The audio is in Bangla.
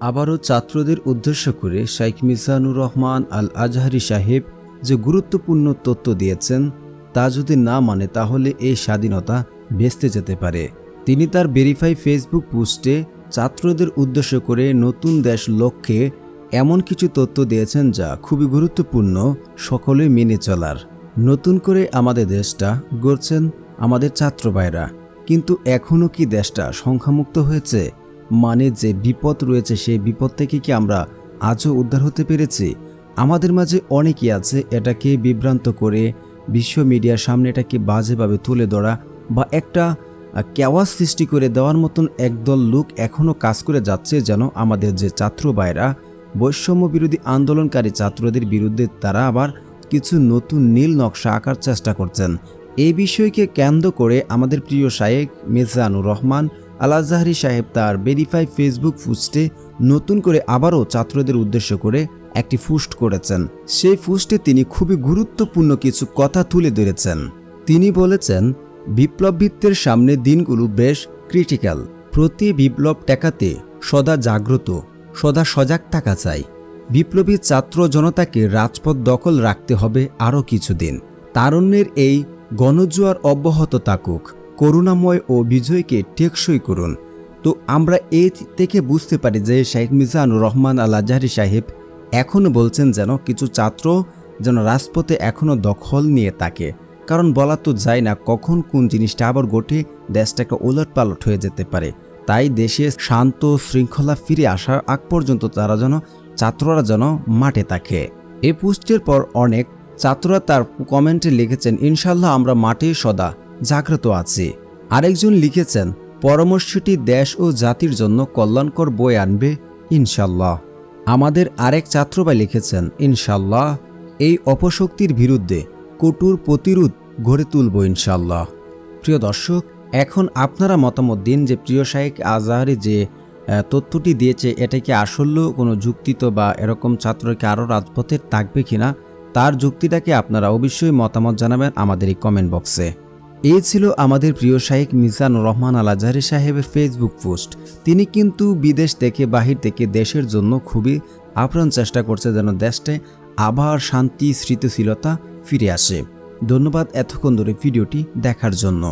আবারও ছাত্রদের উদ্দেশ্য করে শাইখ মিজানুর রহমান আল আজহারি সাহেব যে গুরুত্বপূর্ণ তথ্য দিয়েছেন, তা যদি না মানে তাহলে এই স্বাধীনতা বেচতে যেতে পারে। তিনি তার ভেরিফাই ফেসবুক পোস্টে ছাত্রদের উদ্দেশ্য করে নতুন দেশ লক্ষ্যে এমন কিছু তথ্য দিয়েছেন যা খুবই গুরুত্বপূর্ণ সকলে মেনে চলার। নতুন করে আমাদের দেশটা গড়ছেন আমাদের ছাত্র ভাইরা, কিন্তু এখনও কি দেশটা সংখ্যামুক্ত হয়েছে? মানে যে বিপদ রয়েছে, সেই বিপদ থেকে কি আমরা আজও উদ্ধার হতে পেরেছি? আমাদের মাঝে অনেকেই আছে, এটাকে বিভ্রান্ত করে বিশ্ব মিডিয়ার সামনে এটাকে বাজেভাবে তুলে ধরা বা একটা কেওয়াজ সৃষ্টি করে দেওয়ার মতন একদল লোক এখনও কাজ করে যাচ্ছে যেন আমাদের যে ছাত্র ভাইরা, বৈষম্য বিরোধী আন্দোলনকারী ছাত্রদের বিরুদ্ধে তারা আবার কিছু নতুন নীল নকশা আঁকার চেষ্টা করছেন। এই বিষয়কে কেন্দ্র করে আমাদের প্রিয় শায়েক মির্জানুর রহমান আলাজাহারি সাহেব তার ভেরিফাই ফেসবুক ফুস্টে নতুন করে আবারও ছাত্রদের উদ্দেশ্য করে একটি ফুস্ট করেছেন। সেই ফুস্টে তিনি খুবই গুরুত্বপূর্ণ কিছু কথা তুলে ধরেছেন। তিনি বলেছেন বিপ্লববিত্তের সামনে দিনগুলো বেশ ক্রিটিক্যাল প্রতি বিপ্লব টেকাতে সদা জাগ্রত, সদা সজাগ থাকা চাই। বিপ্লবী ছাত্র জনতাকে রাজপথ দখল রাখতে হবে আরও কিছুদিন। তারুণ্যের এই গণজোয়ার অব্যাহত থাকুক। করুণাময় ও বিজয়কে টেকসই করুন। তো আমরা এই থেকে বুঝতে পারি যে শেখ মিজানুর রহমান আল আজহারি সাহেব এখনও বলছেন যেন কিছু ছাত্র যেন রাজপথে এখনও দখল নিয়ে থাকে। কারণ বলা তো যায় না কখন কোন জিনিসটা আবার ঘটে, দেশটাকে ওলট পালট হয়ে যেতে পারে। তাই দেশে শান্ত শৃঙ্খলা ফিরে আসার আগ পর্যন্ত তারা যেন, ছাত্ররা যেন মাঠে থাকে। এ পোস্টের পর অনেক ছাত্ররা তার কমেন্টে লিখেছেন, ইনশাল্লাহ আমরা মাঠে সদা জাগ্রত আছি। আরেকজন লিখেছেন, পরামর্শটি দেশ ও জাতির জন্য কল্যাণকর বই আনবে, ইনশাল্লাহ। আমাদের আরেক ছাত্রভাই লিখেছেন, ইনশাল্লাহ, এই অপশক্তির বিরুদ্ধে কটুর প্রতিরোধ গড়ে তুলব, ইনশাল্লাহ। প্রিয় দর্শক, এখন আপনারা মতামত দিন যে প্রিয় শাহেক আজহারি যে তথ্যটি দিয়েছে, এটা কি আসলেও কোনো যুক্তিত বা এরকম ছাত্রকে আরও রাজপথে থাকবে কিনা, তার যুক্তিটাকে আপনারা অবশ্যই মতামত জানাবেন আমাদের এই কমেন্ট বক্সে। এই ছিল আমাদের প্রিয় শাহেক মিজানুর রহমান আল আজহারি সাহেবের ফেসবুক পোস্ট। তিনি কিন্তু বিদেশ থেকে বাহির থেকে দেশের জন্য খুবই আপ্রাণ চেষ্টা করছে যেন দেশটায় আবার শান্তি, স্মৃতিশীলতা ফিরে আসে। ধন্যবাদ এতক্ষণ ধরে ভিডিওটি দেখার জন্য।